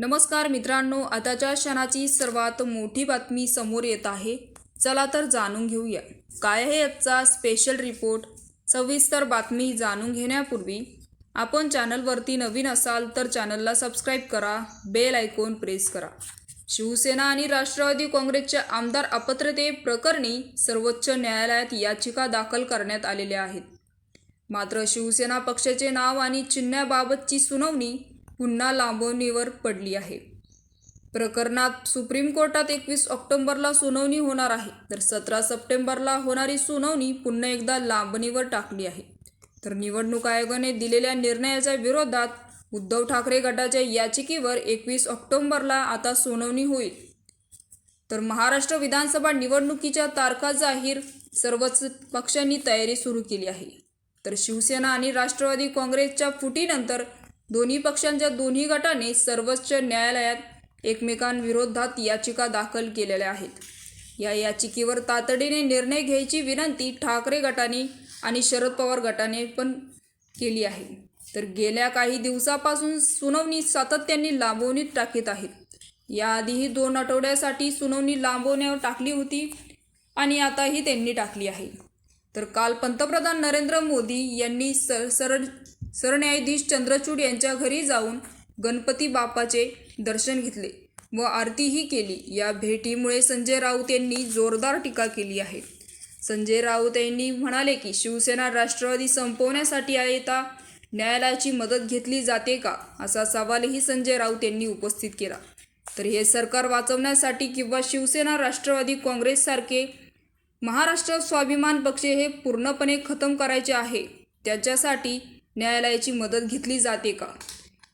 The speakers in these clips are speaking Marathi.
नमस्कार मित्रांनो आताच्या क्षणाची सर्वात मोठी बातमी समोर येत आहे. चला तर जाणून घेऊया. काय आहे आजचा स्पेशल रिपोर्ट सविस्तर बातमी जाणून घेण्यापूर्वी आपण चॅनलवरती नवीन असाल तर चॅनलला सबस्क्राईब करा बेल आयकॉन प्रेस करा. शिवसेना आणि राष्ट्रवादी काँग्रेसच्या आमदार अपात्रते प्रकरणी सर्वोच्च न्यायालयात याचिका दाखल करण्यात आलेल्या आहेत. मात्र शिवसेना पक्षाचे नाव आणि चिन्हाबाबतची सुनावणी पुन्हा लांबणीवर पडली आहे. प्रकरणात सुप्रीम कोर्टात एकवीस ऑक्टोबरला सुनावणी होणार आहे. तर सतरा सप्टेंबरला होणारी सुनावणी पुन्हा एकदा लांबणीवर टाकली आहे. तर निवडणूक आयोगाने दिलेल्या निर्णयाच्या विरोधात उद्धव ठाकरे गटाच्या याचिकेवर एकवीस ऑक्टोबरला आता सुनावणी होईल. तर महाराष्ट्र विधानसभा निवडणुकीच्या तारखा जाहीर सर्वच पक्षांनी तयारी सुरू केली आहे. तर शिवसेना आणि राष्ट्रवादी काँग्रेसच्या फुटीनंतर दोन्ही पक्षांच्या दोन्ही गटाने सर्वोच्च न्यायालयात एकमेकांविरोधात याचिका दाखल केलेल्या आहेत. या याचिकेवर तातडीने निर्णय घ्यायची विनंती ठाकरे गटाने आणि शरद पवार गटाने पण केली आहे. तर गेल्या काही दिवसापासून सुनावणी सातत्याने लांबवणीत टाकीत आहेत. याआधीही दोन आठवड्यासाठी सुनावणी लांबवण्यावर टाकली होती आणि आताही त्यांनी टाकली आहे. तर काल पंतप्रधान नरेंद्र मोदी यांनी सर सर सरन्यायाधीश चंद्रचूड यांच्या घरी जाऊन गणपती बाप्पाचे दर्शन घेतले व आरतीही केली. या भेटीमुळे संजय राऊत यांनी जोरदार टीका केली आहे. संजय राऊत यांनी म्हणाले की शिवसेना राष्ट्रवादी संपवण्यासाठी येता न्यायालयाची मदत घेतली जाते का? असा सवालही संजय राऊत यांनी उपस्थित केला. तर हे सरकार वाचवण्यासाठी किंवा शिवसेना राष्ट्रवादी काँग्रेससारखे महाराष्ट्र स्वाभिमान पक्ष हे पूर्णपणे खतम करायचे आहे त्याच्यासाठी न्यायालयाची मदत घेतली जाते का?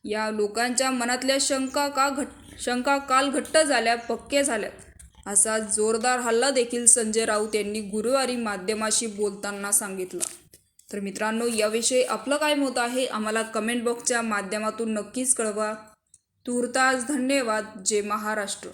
या लोकांच्या मनातल्या शंका का घट शंका काल घट्ट झाल्या पक्के झाल्या असा जोरदार हल्ला देखील संजय राऊत यांनी गुरुवारी माध्यमाशी बोलताना सांगितला. तर मित्रांनो याविषयी आपलं काय मत आहे? आम्हाला कमेंट बॉक्सच्या माध्यमातून नक्कीच कळवा. तूर्तास धन्यवाद. जय महाराष्ट्र.